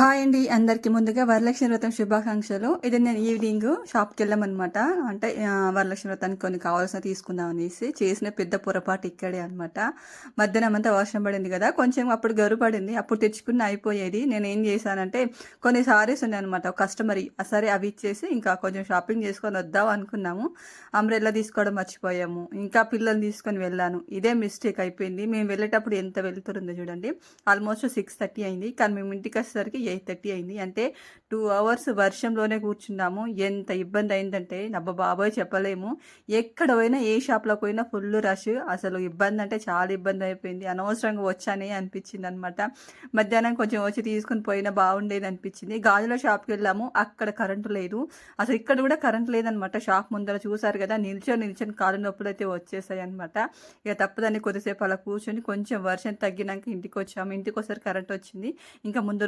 Hi అండి అందరికి ముందుగా వరలక్ష్మి వ్రతం శుభాకాంక్షలు. ఇది నేను ఈవినింగ్ షాప్కి వెళ్ళామన్నమాట. అంటే వరలక్ష్మి వ్రతానికి కొన్ని కావాల్సిన తీసుకుందాం అనేసి చేసిన పెద్ద పొరపాటు ఇక్కడే అనమాట మధ్యాహ్నం అంతా వర్షం పడింది కదా కొంచెం అప్పుడు గరు పడింది అప్పుడు తెచ్చుకున్న అయిపోయేది. నేను ఏం చేశానంటే కొన్ని సారీస్ ఉన్నాయి అనమాట కస్టమర్ సరే అవి ఇచ్చేసి ఇంకా కొంచెం షాపింగ్ చేసుకొని వద్దాం అనుకున్నాము. అంబ్రెల్లా తీసుకోవడం మర్చిపోయాము. ఇంకా పిల్లల్ని తీసుకొని వెళ్ళాను. ఇదే మిస్టేక్ అయిపోయింది. మేము వెళ్ళేటప్పుడు ఎంత వెళ్తుందో చూడండి. ఆల్మోస్ట్ సిక్స్ థర్టీ అయింది. కానీ మేము ఇంటికి వచ్చేసరికి ఎయిట్ థర్టీ అయింది. అంటే టూ అవర్స్ వర్షంలోనే కూర్చున్నాము. ఎంత ఇబ్బంది అయిందంటే నబ్బ బాబోయ్ చెప్పలేము. ఎక్కడ పోయినా ఏ షాప్లో పోయినా ఫుల్ రష్. అసలు ఇబ్బంది అంటే చాలా ఇబ్బంది అయిపోయింది. అనవసరంగా వచ్చానే అనిపించింది అనమాట మధ్యాహ్నం కొంచెం వచ్చి తీసుకుని పోయినా బాగుండేది అనిపించింది. గాజుల షాప్కి వెళ్ళాము. అక్కడ కరెంటు లేదు. అసలు ఇక్కడ కూడా కరెంట్ లేదనమాట షాప్ ముందర చూసారు కదా నిల్చొని నిల్చొని కాలు నొప్పులు అయితే వచ్చేసాయి అనమాట ఇక తప్పదని కొద్దిసేపు అలా కూర్చొని కొంచెం వర్షం తగ్గినాక ఇంటికి వచ్చాము. ఇంటికి ఒకసారి కరెంట్ వచ్చింది. ఇంకా ముందు